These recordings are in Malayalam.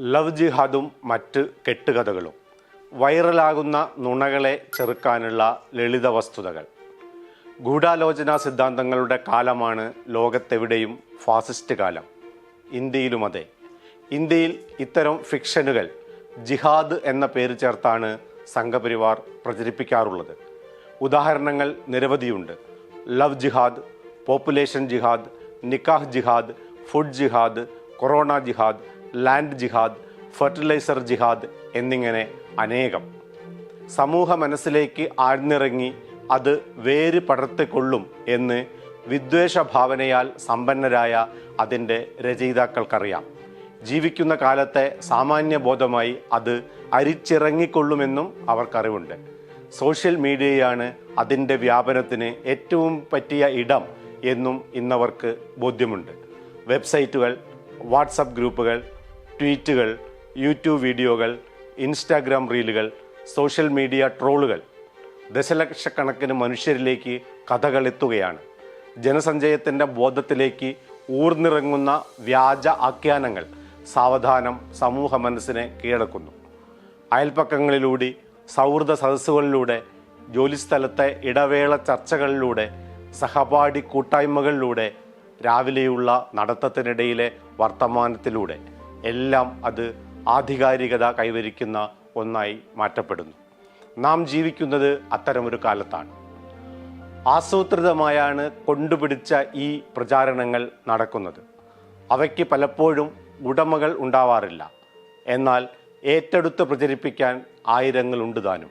ലവ് ജിഹാദും മറ്റ് കെട്ടുകഥകളും. വൈറലാകുന്ന നുണകളെ ചെറുക്കാനുള്ള ലളിത വസ്തുതകൾ ഗൂഢാലോചനാ സിദ്ധാന്തങ്ങളുടെ കാലമാണ് ലോകത്തെവിടെയും ഫാസിസ്റ്റ് കാലം. ഇന്ത്യയിലും അതെ. ഇന്ത്യയിൽ ഇത്തരം ഫിക്ഷനുകൾ ജിഹാദ് എന്ന പേര് ചേർത്താണ് സംഘപരിവാർ പ്രചരിപ്പിക്കാറുള്ളത്. ഉദാഹരണങ്ങൾ നിരവധിയുണ്ട്. ലവ് ജിഹാദ് പോപ്പുലേഷൻ ജിഹാദ് നിക്കാഹ് ജിഹാദ് ഫുഡ് ജിഹാദ് കൊറോണ ജിഹാദ് ലാൻഡ് ജിഹാദ് ഫെർട്ടിലൈസർ ജിഹാദ് എന്നിങ്ങനെ അനേകം. സമൂഹ മനസ്സിലേക്ക് ആഴ്ന്നിറങ്ങി അത് വേര് പടർത്തിക്കൊള്ളും എന്ന് വിദ്വേഷ ഭാവനയാൽ സമ്പന്നരായ അതിന്റെ രചയിതാക്കൾക്കറിയാം. ജീവിക്കുന്ന കാലത്തെ സാമാന്യബോധമായി അത് അരിച്ചിറങ്ങിക്കൊള്ളുമെന്നും അവർക്കറിവുണ്ട്. സോഷ്യൽ മീഡിയയാണ് അതിന്റെ വ്യാപനത്തിന് ഏറ്റവും പറ്റിയ ഇടം എന്നും ഇന്നവർക്ക് ബോധ്യമുണ്ട്. വെബ്സൈറ്റുകൾ വാട്സപ്പ് ഗ്രൂപ്പുകൾ ട്വീറ്റുകൾ യൂട്യൂബ് വീഡിയോകൾ ഇൻസ്റ്റാഗ്രാം റീലുകൾ സോഷ്യൽ മീഡിയ ട്രോളുകൾ ദശലക്ഷക്കണക്കിന് മനുഷ്യരിലേക്ക് കഥകൾ എത്തുകയാണ്. ജനസഞ്ചയത്തിന്റെ ബോധത്തിലേക്ക് ഊർന്നിറങ്ങുന്ന വ്യാജ ആഖ്യാനങ്ങൾ സാവധാനം സമൂഹ മനസ്സിനെ കീഴടക്കുന്നു. അയൽപ്പക്കങ്ങളിലൂടെ സൗഹൃദ സദസ്സുകളിലൂടെ ജോലിസ്ഥലത്തെ ഇടവേള ചർച്ചകളിലൂടെ സഹപാഠി കൂട്ടായ്മകളിലൂടെ രാവിലെയുള്ള നടത്തത്തിനിടയിലെ വർത്തമാനത്തിലൂടെ എല്ലാം അത് ആധികാരികത കൈവരിക്കുന്ന ഒന്നായി മാറ്റപ്പെടുന്നു. നാം ജീവിക്കുന്നത് അത്തരമൊരു കാലത്താണ്. ആസൂത്രിതമായാണ് കൊണ്ടുപിടിച്ച ഈ പ്രചാരണങ്ങൾ നടക്കുന്നത്. അവയ്ക്ക് പലപ്പോഴും ഉടമകൾ ഉണ്ടാവാറില്ല. എന്നാൽ ഏറ്റെടുത്ത് പ്രചരിപ്പിക്കാൻ ആയിരങ്ങളുണ്ട് താനും.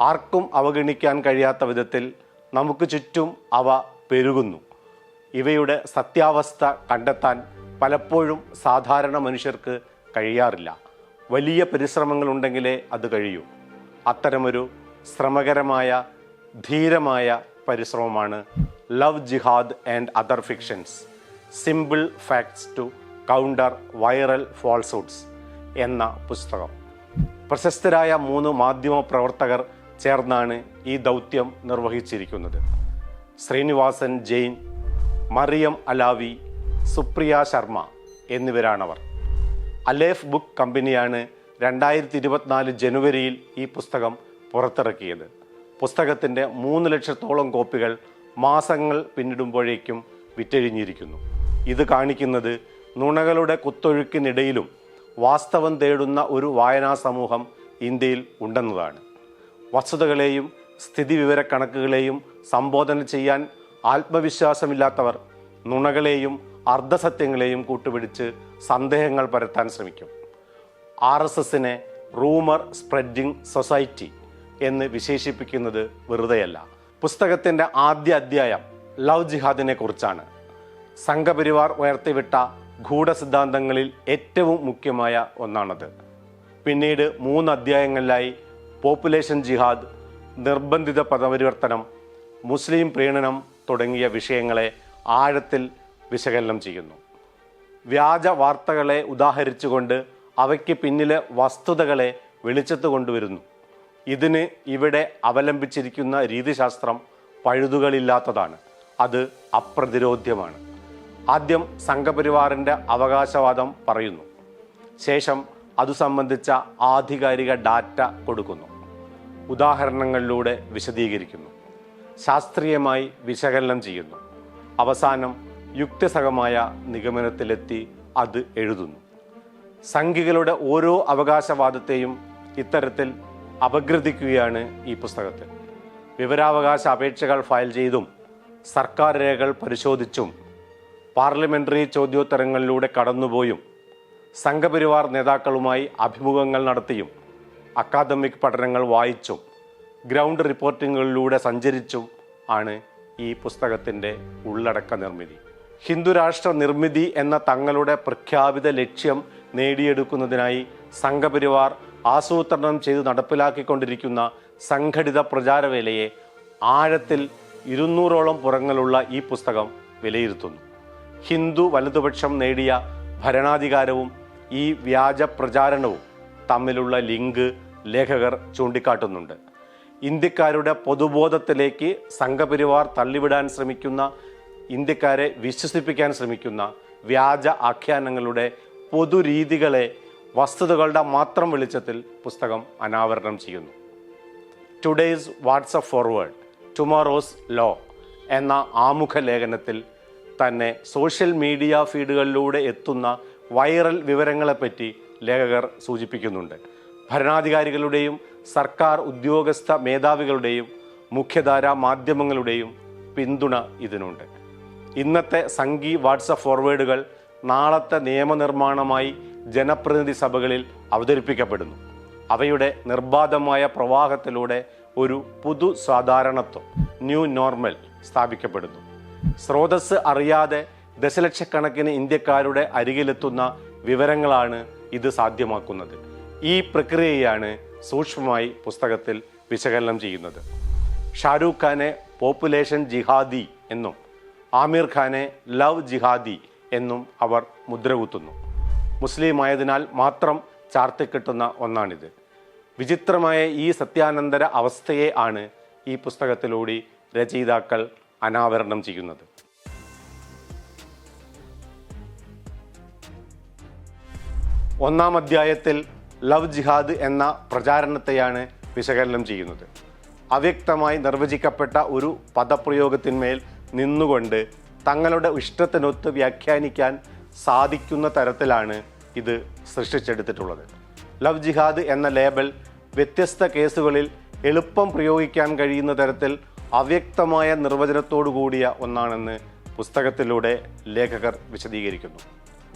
ആർക്കും അവഗണിക്കാൻ കഴിയാത്ത വിധത്തിൽ നമുക്ക് ചുറ്റും അവ പെരുകുന്നു. ഇവയുടെ സത്യാവസ്ഥ കണ്ടെത്താൻ പലപ്പോഴും സാധാരണ മനുഷ്യർക്ക് കഴിയാറില്ല. വലിയ പരിശ്രമങ്ങളുണ്ടെങ്കിലേ അത് കഴിയൂ. അത്തരമൊരു ശ്രമകരമായ ധീരമായ പരിശ്രമമാണ് love jihad and other fictions simple facts to counter viral falsehoods എന്ന പുസ്തകം. പ്രശസ്തരായ മൂന്ന് മാധ്യമ പ്രവർത്തകർ ചേർന്നാണ് ഈ ദൗത്യം നിർവഹിച്ചിരിക്കുന്നത്. ശ്രീനിവാസൻ ജെയിൻ മറിയം അലാവി സുപ്രിയ ശർമ്മ എന്നിവരാണവർ. അലേഫ് ബുക്ക് കമ്പനിയാണ് രണ്ടായിരത്തി ഇരുപത്തിനാല് ജനുവരിയിൽ ഈ പുസ്തകം പുറത്തിറക്കിയത്. പുസ്തകത്തിന്റെ മൂന്ന് ലക്ഷത്തോളം കോപ്പികൾ മാസങ്ങൾ പിന്നിടുമ്പോഴേക്കും വിറ്റഴിഞ്ഞിരിക്കുന്നു. ഇത് കാണിക്കുന്നത് നുണകളുടെ കുത്തൊഴുക്കിനിടയിലും വാസ്തവം തേടുന്ന ഒരു വായനാ സമൂഹം ഇന്ത്യയിൽ ഉണ്ടെന്നതാണ്. വസ്തുതകളെയും സ്ഥിതിവിവരക്കണക്കുകളെയും സംബോധന ചെയ്യാൻ ആത്മവിശ്വാസമില്ലാത്തവർ നുണകളെയും അർദ്ധസത്യങ്ങളെയും കൂട്ടുപിടിച്ച് സന്ദേഹങ്ങൾ പരത്താൻ ശ്രമിക്കും. ആർ എസ് എസിനെ റൂമർ സ്പ്രെഡിംഗ് സൊസൈറ്റി എന്ന് വിശേഷിപ്പിക്കുന്നത് വെറുതെയല്ല. പുസ്തകത്തിന്റെ ആദ്യ അധ്യായം ലവ് ജിഹാദിനെ കുറിച്ചാണ്. സംഘപരിവാർ ഉയർത്തിവിട്ട ഗൂഢസിദ്ധാന്തങ്ങളിൽ ഏറ്റവും മുഖ്യമായ ഒന്നാണത്. പിന്നീട് മൂന്ന് അധ്യായങ്ങളിലായി പോപ്പുലേഷൻ ജിഹാദ് നിർബന്ധിത പദപരിവർത്തനം മുസ്ലിം പ്രീണനം തുടങ്ങിയ വിഷയങ്ങളെ ആഴത്തിൽ വിശകലനം ചെയ്യുന്നു. വ്യാജ വാർത്തകളെ ഉദാഹരിച്ചുകൊണ്ട് അവയ്ക്ക് പിന്നിലെ വസ്തുതകളെ വെളിച്ചത്ത് കൊണ്ടുവരുന്നു. ഇതിന് ഇവിടെ അവലംബിച്ചിരിക്കുന്ന രീതിശാസ്ത്രം പഴുതുകളില്ലാത്തതാണ്. അത് അപ്രതിരോധ്യമാണ്. ആദ്യം സംഘപരിവാറിന്റെ അവകാശവാദം പറയുന്നു. ശേഷം അതു സംബന്ധിച്ച ആധികാരിക ഡാറ്റ കൊടുക്കുന്നു. ഉദാഹരണങ്ങളിലൂടെ വിശദീകരിക്കുന്നു. ശാസ്ത്രീയമായി വിശകലനം ചെയ്യുന്നു. അവസാനം യുക്തിസഹമായ നിഗമനത്തിലെത്തി അത് എഴുതുന്നു. സംഘികളുടെ ഓരോ അവകാശവാദത്തെയും ഇത്തരത്തിൽ അപഗ്രഥിക്കുകയാണ് ഈ പുസ്തകത്തിൽ. വിവരാവകാശ അപേക്ഷകൾ ഫയൽ ചെയ്തും സർക്കാർ രേഖകൾ പരിശോധിച്ചും പാർലമെന്ററി ചോദ്യോത്തരങ്ങളിലൂടെ കടന്നുപോയും സംഘപരിവാർ നേതാക്കളുമായി അഭിമുഖങ്ങൾ നടത്തിയും അക്കാദമിക് പഠനങ്ങൾ വായിച്ചും ഗ്രൗണ്ട് റിപ്പോർട്ടിങ്ങുകളിലൂടെ സഞ്ചരിച്ചും ആണ് ഈ പുസ്തകത്തിന്റെ ഉള്ളടക്ക നിർമ്മിതി. ഹിന്ദുരാഷ്ട്ര നിർമ്മിതി എന്ന തങ്ങളുടെ പ്രഖ്യാപിത ലക്ഷ്യം നേടിയെടുക്കുന്നതിനായി സംഘപരിവാർ ആസൂത്രണം ചെയ്ത് നടപ്പിലാക്കിക്കൊണ്ടിരിക്കുന്ന സംഘടിത പ്രചാരവേലയെ ആഴത്തിൽ ഇരുന്നൂറോളം പുറങ്ങളുള്ള ഈ പുസ്തകം വിലയിരുത്തുന്നു. ഹിന്ദു വലതുപക്ഷം നേടിയ ഭരണാധികാരവും ഈ വ്യാജ പ്രചാരണവും തമ്മിലുള്ള ലിങ്ക് ലേഖകർ ചൂണ്ടിക്കാട്ടുന്നുണ്ട്. ഇന്ത്യക്കാരുടെ പൊതുബോധത്തിലേക്ക് സംഘപരിവാർ തള്ളിവിടാൻ ശ്രമിക്കുന്ന ഇന്ത്യക്കാരെ വിശ്വസിപ്പിക്കാൻ ശ്രമിക്കുന്ന വ്യാജ ആഖ്യാനങ്ങളുടെ പൊതുരീതികളെ വസ്തുതകളുടെ മാത്രം വെളിച്ചത്തിൽ പുസ്തകം അനാവരണം ചെയ്യുന്നു. Today's WhatsApp forward tomorrow's law എന്ന ആമുഖ ലേഖനത്തിൽ തന്നെ സോഷ്യൽ മീഡിയ ഫീഡുകളിലൂടെ എത്തുന്ന വൈറൽ വിവരങ്ങളെപ്പറ്റി ലേഖകർ സൂചിപ്പിക്കുന്നുണ്ട്. ഭരണാധികാരികളുടെയും സർക്കാർ ഉദ്യോഗസ്ഥ മേധാവികളുടെയും മുഖ്യധാരാ മാധ്യമങ്ങളുടെയും പിന്തുണ ഇതിനുണ്ട്. ഇന്നത്തെ സംഘി വാട്സപ്പ് ഫോർവേഡുകൾ നാളത്തെ നിയമനിർമ്മാണമായി ജനപ്രതിനിധി സഭകളിൽ അവതരിപ്പിക്കപ്പെടുന്നു. അവയുടെ നിർബാധമായ പ്രവാഹത്തിലൂടെ ഒരു പുതു സാധാരണത്വം ന്യൂ നോർമൽ സ്ഥാപിക്കപ്പെടുന്നു. സ്രോതസ് അറിയാതെ ദശലക്ഷക്കണക്കിന് ഇന്ത്യക്കാരുടെ അരികിലെത്തുന്ന വിവരങ്ങളാണ് ഇത് സാധ്യമാക്കുന്നത്. ഈ പ്രക്രിയയാണ് സൂക്ഷ്മമായി പുസ്തകത്തിൽ വിശകലനം ചെയ്യുന്നത്. ഷാരൂഖ് ഖാനെ പോപ്പുലേഷൻ ജിഹാദി എന്നും ആമിർ ഖാനെ ലവ് ജിഹാദി എന്നും അവർ മുദ്രകുത്തുന്നു. മുസ്ലിമായതിനാൽ മാത്രം ചാർത്തിക്കിട്ടുന്ന ഒന്നാണിത്. വിചിത്രമായ ഈ സത്യാനന്തര അവസ്ഥയെ ആണ് ഈ പുസ്തകത്തിലൂടെ രചയിതാക്കൾ അനാവരണം ചെയ്യുന്നത്. ഒന്നാം അധ്യായത്തിൽ ലവ് ജിഹാദ് എന്ന പ്രചാരണത്തെയാണ് വിശകലനം ചെയ്യുന്നത്. അവ്യക്തമായി നിർവചിക്കപ്പെട്ട ഒരു പദപ്രയോഗത്തിന്മേൽ നിന്നുകൊണ്ട് തങ്ങളുടെ ഇഷ്ടത്തിനൊത്ത് വ്യാഖ്യാനിക്കാൻ സാധിക്കുന്ന തരത്തിലാണ് ഇത് സൃഷ്ടിച്ചെടുത്തിട്ടുള്ളത്. ലവ് ജിഹാദ് എന്ന ലേബൽ വ്യത്യസ്ത കേസുകളിൽ എളുപ്പം പ്രയോഗിക്കാൻ കഴിയുന്ന തരത്തിൽ അവ്യക്തമായ നിർവചനത്തോടു കൂടിയ ഒന്നാണെന്ന് പുസ്തകത്തിലൂടെ ലേഖകർ വിശദീകരിക്കുന്നു.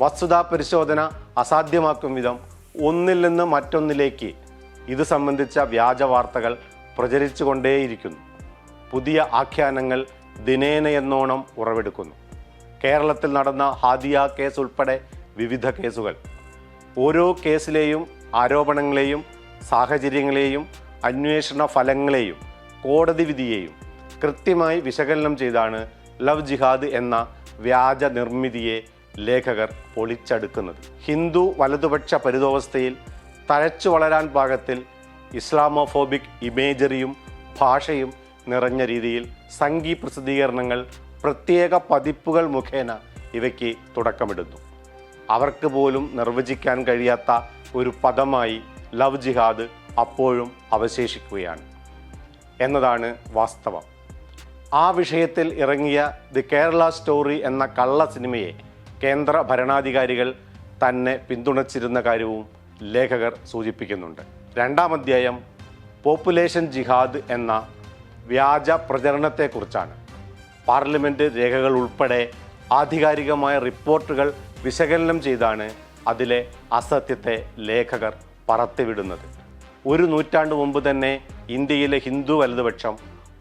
വസ്തുതാ പരിശോധന അസാധ്യമാക്കും വിധം ഒന്നിൽ നിന്ന് മറ്റൊന്നിലേക്ക് ഇത് സംബന്ധിച്ച വ്യാജ വാർത്തകൾ പ്രചരിച്ചുകൊണ്ടേയിരിക്കുന്നു. പുതിയ ആഖ്യാനങ്ങൾ ദിനേന എന്നോണം ഉറവെടുക്കുന്നു. കേരളത്തിൽ നടന്ന ഹാദിയ കേസ് ഉൾപ്പെടെ വിവിധ കേസുകൾ. ഓരോ കേസിലെയും ആരോപണങ്ങളെയും സാഹചര്യങ്ങളെയും അന്വേഷണ ഫലങ്ങളെയും കോടതി വിധിയെയും കൃത്യമായി വിശകലനം ചെയ്താണ് ലവ് ജിഹാദ് എന്ന വ്യാജ നിർമ്മിതിയെ ലേഖകർ പൊളിച്ചെടുക്കുന്നത്. ഹിന്ദു വലതുപക്ഷ പരിതോവസ്ഥയിൽ തഴച്ചു വളരാൻ പാകത്തിൽ ഇസ്ലാമോഫോബിക് ഇമേജറിയും ഭാഷയും നിറഞ്ഞ രീതിയിൽ സംഗീ പ്രസിദ്ധീകരണങ്ങൾ പ്രത്യേക പതിപ്പുകൾ മുഖേന ഇവയ്ക്ക് തുടക്കമിടുന്നു. അവർക്ക് പോലും നിർവചിക്കാൻ കഴിയാത്ത ഒരു പദമായി ലവ് ജിഹാദ് അപ്പോഴും അവശേഷിക്കുകയാണ്. എന്നതാണ് വാസ്തവം. ആ വിഷയത്തിൽ ഇറങ്ങിയ ദി കേരള സ്റ്റോറി എന്ന കള്ള സിനിമയെ കേന്ദ്ര ഭരണാധികാരികൾ തന്നെ പിന്തുണച്ചിരുന്ന കാര്യവും ലേഖകർ സൂചിപ്പിക്കുന്നുണ്ട്. രണ്ടാം അധ്യായം പോപ്പുലേഷൻ ജിഹാദ് എന്ന വ്യാജ പ്രചരണത്തെക്കുറിച്ചാണ്. പാർലമെന്റ് രേഖകൾ ഉൾപ്പെടെ ആധികാരികമായ റിപ്പോർട്ടുകൾ വിശകലനം ചെയ്താണ് അതിലെ അസത്യത്തെ ലേഖകർ പറത്തിവിടുന്നത്. ഒരു നൂറ്റാണ്ട് മുമ്പ് തന്നെ ഇന്ത്യയിലെ ഹിന്ദു വലതുപക്ഷം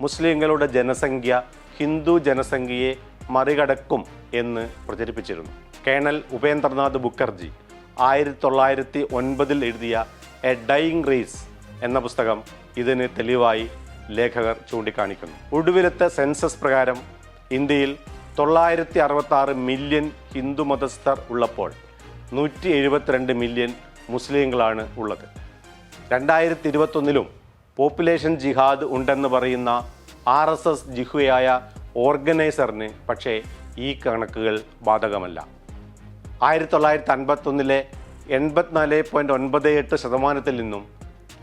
മുസ്ലിങ്ങളുടെ ജനസംഖ്യ ഹിന്ദു ജനസംഖ്യയെ മറികടക്കും എന്ന് പ്രചരിപ്പിച്ചിരുന്നു. കേണൽ ഉപേന്ദ്രനാഥ് മുഖർജി ആയിരത്തി തൊള്ളായിരത്തി ഒൻപതിൽ എഴുതിയ എ ഡൈയിങ് റേസ് എന്ന പുസ്തകം ഇതിന് തെളിവായി ലേഖകർ ചൂണ്ടിക്കാണിക്കുന്നു. ഒടുവിലത്തെ സെൻസസ് പ്രകാരം ഇന്ത്യയിൽ തൊള്ളായിരത്തി അറുപത്തി ആറ് മില്യൺ ഹിന്ദു മതസ്ഥർ ഉള്ളപ്പോൾ നൂറ്റി എഴുപത്തിരണ്ട് മില്യൺ മുസ്ലിങ്ങളാണ് ഉള്ളത്. രണ്ടായിരത്തി ഇരുപത്തൊന്നിലും പോപ്പുലേഷൻ ജിഹാദ് ഉണ്ടെന്ന് പറയുന്ന ആർ എസ് എസ് ജിഹുയായ ഓർഗനൈസറിന് പക്ഷേ ഈ കണക്കുകൾ ബാധകമല്ല. ആയിരത്തി തൊള്ളായിരത്തി അൻപത്തൊന്നിലെ എൺപത്തിനാല് പോയിന്റ് ഒൻപത് എട്ട് ശതമാനത്തിൽ നിന്നും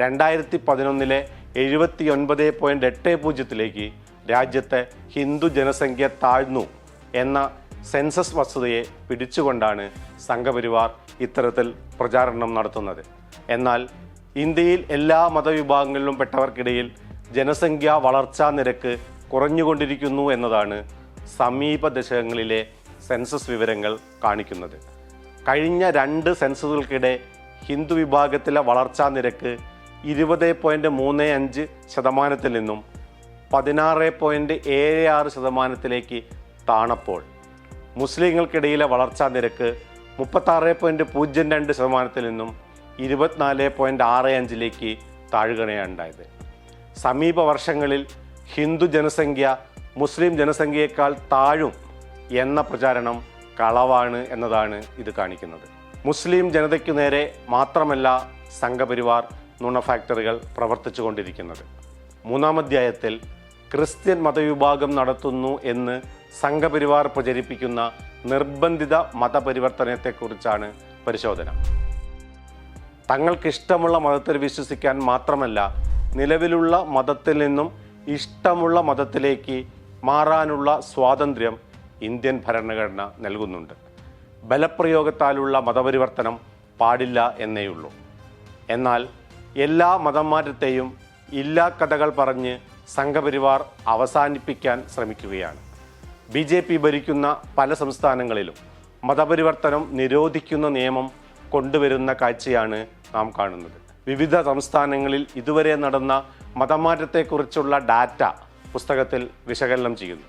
രണ്ടായിരത്തി പതിനൊന്നിലെ എഴുപത്തി ഒൻപത് പോയിന്റ് എട്ട് പൂജ്യത്തിലേക്ക് രാജ്യത്തെ ഹിന്ദു ജനസംഖ്യ താഴ്ന്നു എന്ന സെൻസസ് വസ്തുതയെ പിടിച്ചുകൊണ്ടാണ് സംഘപരിവാർ ഇത്തരത്തിൽ പ്രചാരണം നടത്തുന്നത്. എന്നാൽ ഇന്ത്യയിൽ എല്ലാ മതവിഭാഗങ്ങളിലും പെട്ടവർക്കിടയിൽ ജനസംഖ്യാ വളർച്ചാ നിരക്ക് കുറഞ്ഞുകൊണ്ടിരിക്കുന്നു എന്നതാണ് സമീപ ദശകങ്ങളിലെ സെൻസസ് വിവരങ്ങൾ കാണിക്കുന്നത്. കഴിഞ്ഞ രണ്ട് സെൻസസുകൾക്കിടെ ഹിന്ദു വിഭാഗത്തിലെ വളർച്ചാ നിരക്ക് ഇരുപത് പോയിന്റ് മൂന്ന് അഞ്ച് ശതമാനത്തിൽ നിന്നും പതിനാറ് പോയിന്റ് ഏഴ് ആറ് ശതമാനത്തിലേക്ക് താണപ്പോൾ മുസ്ലിങ്ങൾക്കിടയിലെ വളർച്ചാ നിരക്ക് മുപ്പത്താറ് പോയിന്റ് പൂജ്യം രണ്ട് ശതമാനത്തിൽ നിന്നും ഇരുപത്തിനാല് പോയിന്റ് ആറ് അഞ്ചിലേക്ക് താഴുകയാണ് ഉണ്ടായത് സമീപ വർഷങ്ങളിൽ ഹിന്ദു ജനസംഖ്യ മുസ്ലിം ജനസംഖ്യയേക്കാൾ താഴും എന്ന പ്രചാരണം കളവാണ് എന്നതാണ് ഇത് കാണിക്കുന്നത്. മുസ്ലിം ജനതയ്ക്കു നേരെ മാത്രമല്ല സംഘപരിവാർ നുണ ഫാക്ടറികൾ പ്രവർത്തിച്ചു കൊണ്ടിരിക്കുന്നത് മൂന്നാം അധ്യായത്തിൽ ക്രിസ്ത്യൻ മതവിഭാഗം നടത്തുന്നു എന്ന് സംഘപരിവാർ പ്രചരിപ്പിക്കുന്ന നിർബന്ധിത മതപരിവർത്തനത്തെക്കുറിച്ചാണ് പരിശോധന. തങ്ങൾക്കിഷ്ടമുള്ള മതത്തിൽ വിശ്വസിക്കാൻ മാത്രമല്ല നിലവിലുള്ള മതത്തിൽ നിന്നും ഇഷ്ടമുള്ള മതത്തിലേക്ക് മാറാനുള്ള സ്വാതന്ത്ര്യം ഇന്ത്യൻ ഭരണഘടന നൽകുന്നുണ്ട്. ബലപ്രയോഗത്താലുള്ള മതപരിവർത്തനം പാടില്ല എന്നേയുള്ളൂ. എന്നാൽ എല്ലാ മതംമാറ്റത്തെയും ഇല്ലാ കഥകൾ പറഞ്ഞ് സംഘപരിവാർ അവസാനിപ്പിക്കാൻ ശ്രമിക്കുകയാണ്. ബി ജെ പി ഭരിക്കുന്ന പല സംസ്ഥാനങ്ങളിലും മതപരിവർത്തനം നിരോധിക്കുന്ന നിയമം കൊണ്ടുവരുന്ന കാഴ്ചയാണ് നാം കാണുന്നത്. വിവിധ സംസ്ഥാനങ്ങളിൽ ഇതുവരെ നടന്ന മതമാറ്റത്തെക്കുറിച്ചുള്ള ഡാറ്റ പുസ്തകത്തിൽ വിശകലനം ചെയ്യുന്നു.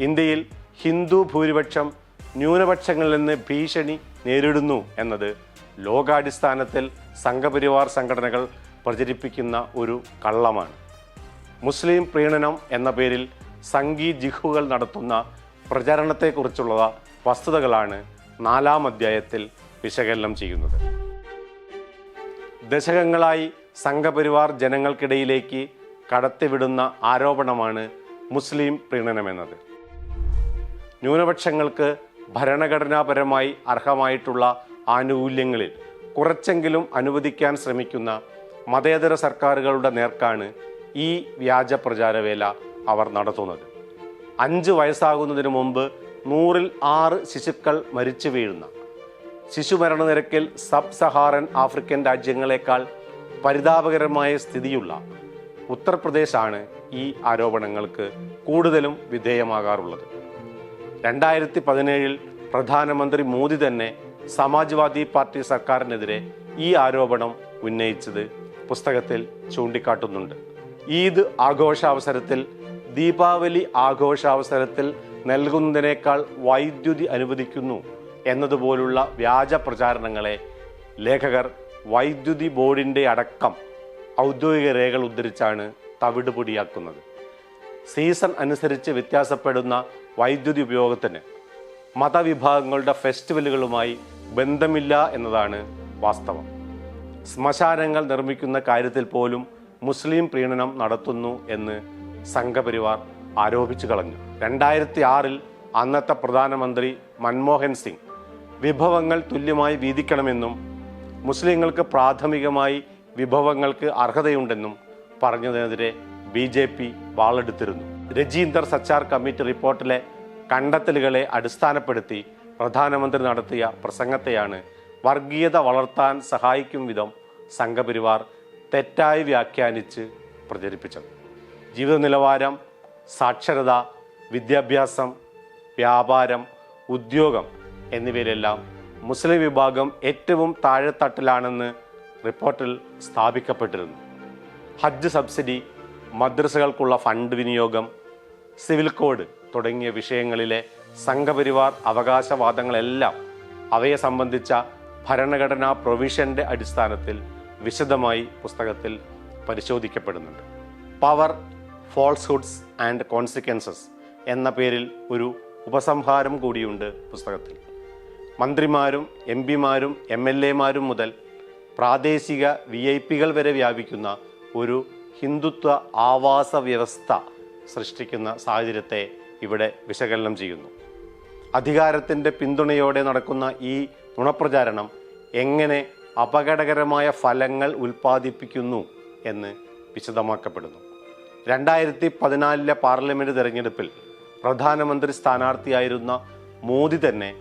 ഇന്ത്യയിൽ ഹിന്ദു ഭൂരിപക്ഷം ന്യൂനപക്ഷങ്ങളിൽ നിന്ന് ഭീഷണി നേരിടുന്നു എന്നത് ലോകാടിസ്ഥാനത്തിൽ സംഘപരിവാർ സംഘടനകൾ പ്രചരിപ്പിക്കുന്ന ഒരു കള്ളമാണ്. മുസ്ലിം പ്രീണനം എന്ന പേരിൽ സംഗീ ജിഹുകൾ നടത്തുന്ന പ്രചരണത്തെക്കുറിച്ചുള്ള വസ്തുതകളാണ് നാലാം അധ്യായത്തിൽ വിശകലനം ചെയ്യുന്നത്. ദശകങ്ങളായി സംഘപരിവാർ ജനങ്ങൾക്കിടയിലേക്ക് കടത്തിവിടുന്ന ആരോപണമാണ് മുസ്ലിം പ്രീണനമെന്നത് ന്യൂനപക്ഷങ്ങൾക്ക് ഭരണഘടനാപരമായി അർഹമായിട്ടുള്ള ആനുകൂല്യങ്ങളിൽ കുറച്ചെങ്കിലും അനുവദിക്കാൻ ശ്രമിക്കുന്ന മതേതര സർക്കാരുകളുടെ നേർക്കാണ് ഈ വ്യാജ പ്രചാരവേല അവർ നടത്തുന്നത്. അഞ്ച് വയസ്സാകുന്നതിന് മുമ്പ് നൂറിൽ ആറ് ശിശുക്കൾ മരിച്ചു വീഴുന്ന ശിശുമരണ നിരക്കിൽ സബ് സഹാറൻ ആഫ്രിക്കൻ രാജ്യങ്ങളെക്കാൾ പരിതാപകരമായ സ്ഥിതിയുള്ള ഉത്തർപ്രദേശാണ് ഈ ആരോപണങ്ങൾക്ക് കൂടുതലും വിധേയമാകാറുള്ളത്. രണ്ടായിരത്തി പതിനേഴിൽ പ്രധാനമന്ത്രി മോദി തന്നെ സമാജ്വാദി പാർട്ടി സർക്കാരിനെതിരെ ഈ ആരോപണം ഉന്നയിച്ചത് പുസ്തകത്തിൽ ചൂണ്ടിക്കാട്ടുന്നുണ്ട്. ഈദ് ആഘോഷാവസരത്തിൽ ദീപാവലി ആഘോഷാവസരത്തിൽ നൽകുന്നതിനേക്കാൾ വൈദ്യുതി അനുവദിക്കുന്നു എന്നതുപോലുള്ള വ്യാജ പ്രചാരണങ്ങളെ ലേഖകർ വൈദ്യുതി ബോർഡിന്റെ അടക്കം ഔദ്യോഗിക രേഖകൾ ഉദ്ധരിച്ചാണ് തവിടുപൊടിയാക്കുന്നത്. സീസൺ അനുസരിച്ച് വ്യത്യാസപ്പെടുന്ന വൈദ്യുതി ഉപയോഗത്തിന് മതവിഭാഗങ്ങളുടെ ഫെസ്റ്റിവലുകളുമായി ബന്ധമില്ല എന്നതാണ് വാസ്തവം. ശ്മശാനങ്ങൾ നിർമ്മിക്കുന്ന കാര്യത്തിൽ പോലും മുസ്ലിം പ്രീണനം നടത്തുന്നു എന്ന് സംഘപരിവാർ ആരോപിച്ചു കളഞ്ഞു. രണ്ടായിരത്തി ആറിൽ അന്നത്തെ പ്രധാനമന്ത്രി മൻമോഹൻ സിംഗ് വിഭവങ്ങൾ തുല്യമായി വീതിക്കണമെന്നും മുസ്ലിങ്ങൾക്ക് പ്രാഥമികമായി വിഭവങ്ങൾക്ക് അർഹതയുണ്ടെന്നും പറഞ്ഞതിനെതിരെ ബി ജെ പി വാളെടുത്തിരുന്നു. രജീന്ദർ സച്ചാർ കമ്മിറ്റി റിപ്പോർട്ടിലെ കണ്ടെത്തലുകളെ അടിസ്ഥാനപ്പെടുത്തി പ്രധാനമന്ത്രി നടത്തിയ പ്രസംഗത്തെയാണ് വർഗീയത വളർത്താൻ സഹായിക്കും വിധം സംഘപരിവാർ തെറ്റായി വ്യാഖ്യാനിച്ച് പ്രചരിപ്പിച്ചത്. ജീവിത നിലവാരം സാക്ഷരത വിദ്യാഭ്യാസം വ്യാപാരം ഉദ്യോഗം എന്നിവയിലെല്ലാം മുസ്ലിം വിഭാഗം ഏറ്റവും താഴെത്തട്ടിലാണെന്ന് റിപ്പോർട്ടിൽ സ്ഥാപിക്കപ്പെട്ടിരുന്നു. ഹജ്ജ് സബ്സിഡി മദ്രസകൾക്കുള്ള ഫണ്ട് വിനിയോഗം സിവിൽ കോഡ് തുടങ്ങിയ വിഷയങ്ങളിലെ സംഘപരിവാർ അവകാശവാദങ്ങളെല്ലാം അവയെ സംബന്ധിച്ച ഭരണഘടനാ പ്രൊവിഷന്റെ അടിസ്ഥാനത്തിൽ വിശദമായി പുസ്തകത്തിൽ പരിശോധിക്കപ്പെടുന്നുണ്ട്. പവർ ഫോൾസ്ഹുഡ്സ് ആൻഡ് കോൺസിക്വൻസസ് എന്ന പേരിൽ ഒരു ഉപസംഹാരം കൂടിയുണ്ട് പുസ്തകത്തിൽ. മന്ത്രിമാരും എം പിമാരും എം എൽ എമാരും മുതൽ പ്രാദേശിക വി ഐ പികൾ വരെ വ്യാപിക്കുന്ന ഒരു ഹിന്ദുത്വ ആവാസ വ്യവസ്ഥ സൃഷ്ടിക്കുന്ന സാഹചര്യത്തെ ഇവിടെ വിശകലനം ചെയ്യുന്നു. അധികാരത്തിന്റെ പിന്തുണയോടെ നടക്കുന്ന ഈ നുണപ്രചാരണം എങ്ങനെ അപകടകരമായ ഫലങ്ങൾ ഉൽപ്പാദിപ്പിക്കുന്നു എന്ന് വിശദമാക്കപ്പെടുന്നു. രണ്ടായിരത്തി പതിനാലിലെ പാർലമെന്റ് തെരഞ്ഞെടുപ്പിൽ പ്രധാനമന്ത്രി സ്ഥാനാർത്ഥിയായിരുന്ന മോദി തന്നെ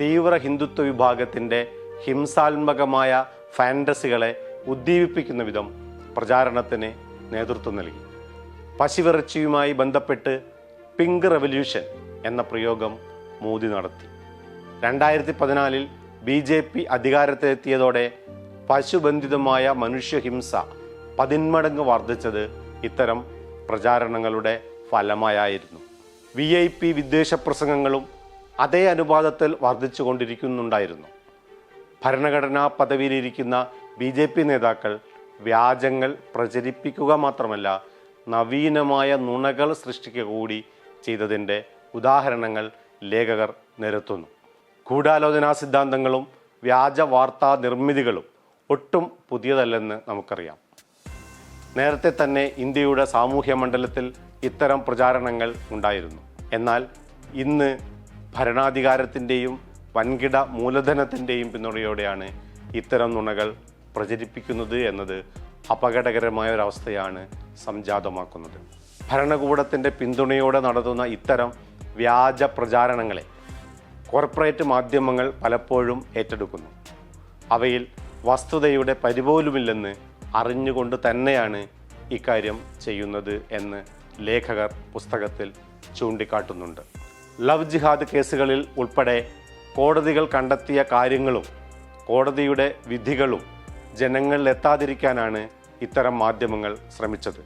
തീവ്ര ഹിന്ദുത്വ വിഭാഗത്തിന്റെ ഹിംസാത്മകമായ ഫാന്റസികളെ ഉദ്ദീപിപ്പിക്കുന്ന വിധം പ്രചാരണത്തിന് നേതൃത്വം നൽകി. പശുവിറച്ചിയുമായി ബന്ധപ്പെട്ട് പിങ്ക് റെവല്യൂഷൻ എന്ന പ്രയോഗം മോദി നടത്തി. രണ്ടായിരത്തി പതിനാലിൽ ബി ജെ പി അധികാരത്തിലെത്തിയതോടെ പശുബന്ധിതമായ മനുഷ്യഹിംസ പതിന്മടങ്ങ് വർദ്ധിച്ചത് ഇത്തരം പ്രചാരണങ്ങളുടെ ഫലമായായിരുന്നു. വി ഐ പി വിദ്വേഷ പ്രസംഗങ്ങളും അതേ അനുപാതത്തിൽ വർദ്ധിച്ചുകൊണ്ടിരിക്കുന്നുണ്ടായിരുന്നു. ഭരണഘടനാ പദവിയിലിരിക്കുന്ന ബി ജെ പി നേതാക്കൾ വ്യാജങ്ങൾ പ്രചരിപ്പിക്കുക മാത്രമല്ല നവീനമായ നുണകൾ സൃഷ്ടിക്കുക കൂടി ചെയ്തതിന്റെ ഉദാഹരണങ്ങൾ ലേഖകർ നിരത്തുന്നു. ഗൂഢാലോചനാ സിദ്ധാന്തങ്ങളും വ്യാജ വാർത്താ നിർമ്മിതികളും ഒട്ടും പുതിയതല്ലെന്ന് നമുക്കറിയാം. നേരത്തെ തന്നെ ഇന്ത്യയുടെ സാമൂഹ്യ മണ്ഡലത്തിൽ ഇത്തരം പ്രചാരണങ്ങൾ ഉണ്ടായിരുന്നു. എന്നാൽ ഇന്ന് ഭരണാധികാരത്തിന്റെയും വൻകിട മൂലധനത്തിന്റെയും പിന്തുണയോടെയാണ് ഇത്തരം നുണകൾ പ്രചരിപ്പിക്കുന്നത് എന്നത് അപകടകരമായ ഒരവസ്ഥയാണ് സംജാതമാക്കുന്നത്. ഭരണകൂടത്തിന്റെ പിന്തുണയോടെ നടത്തുന്ന ഇത്തരം വ്യാജ പ്രചാരണങ്ങളെ കോർപ്പറേറ്റ് മാധ്യമങ്ങൾ പലപ്പോഴും ഏറ്റെടുക്കുന്നു. അവയിൽ വസ്തുതയുടെ പരിപോലുമില്ലെന്ന് അറിഞ്ഞുകൊണ്ട് തന്നെയാണ് ഇക്കാര്യം ചെയ്യുന്നത് എന്ന് ലേഖകർ പുസ്തകത്തിൽ ചൂണ്ടിക്കാട്ടുന്നുണ്ട്. ലവ് ജിഹാദ് കേസുകളിൽ ഉൾപ്പെടെ കോടതികൾ കണ്ടെത്തിയ കാര്യങ്ങളും കോടതിയുടെ വിധികളും ജനങ്ങളിൽ എത്താതിരിക്കാനാണ് ഇത്തരം മാധ്യമങ്ങൾ ശ്രമിച്ചത്.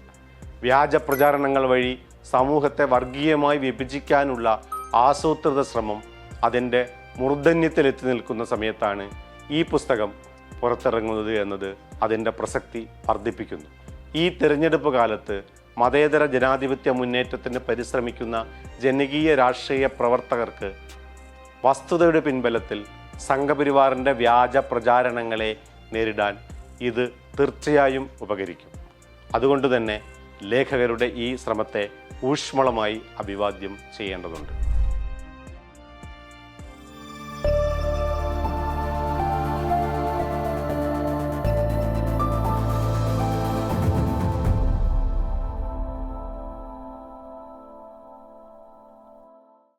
വ്യാജ പ്രചാരണങ്ങൾ വഴി സമൂഹത്തെ വർഗീയമായി വിഭജിക്കാനുള്ള ആസൂത്രിത ശ്രമം അതിന്റെ മൂർധന്യത്തിലെത്തി നിൽക്കുന്ന സമയത്താണ് ഈ പുസ്തകം പുറത്തിറങ്ങുന്നത് എന്നത് അതിന്റെ പ്രസക്തി വർദ്ധിപ്പിക്കുന്നു. ഈ തിരഞ്ഞെടുപ്പ് കാലത്ത് മതേതര ജനാധിപത്യ മുന്നേറ്റത്തിന് പരിശ്രമിക്കുന്ന ജനകീയ രാഷ്ട്രീയ പ്രവർത്തകർക്ക് വസ്തുതയുടെ പിൻബലത്തിൽ സംഘപരിവാറിന്റെ വ്യാജ പ്രചാരണങ്ങളെ നേരിടാൻ ഇത് തീർച്ചയായും ഉപകരിക്കും. അതുകൊണ്ട് തന്നെ ലേഖകരുടെ ഈ ശ്രമത്തെ ഊഷ്മളമായി അഭിവാദ്യം ചെയ്യേണ്ടതുണ്ട്.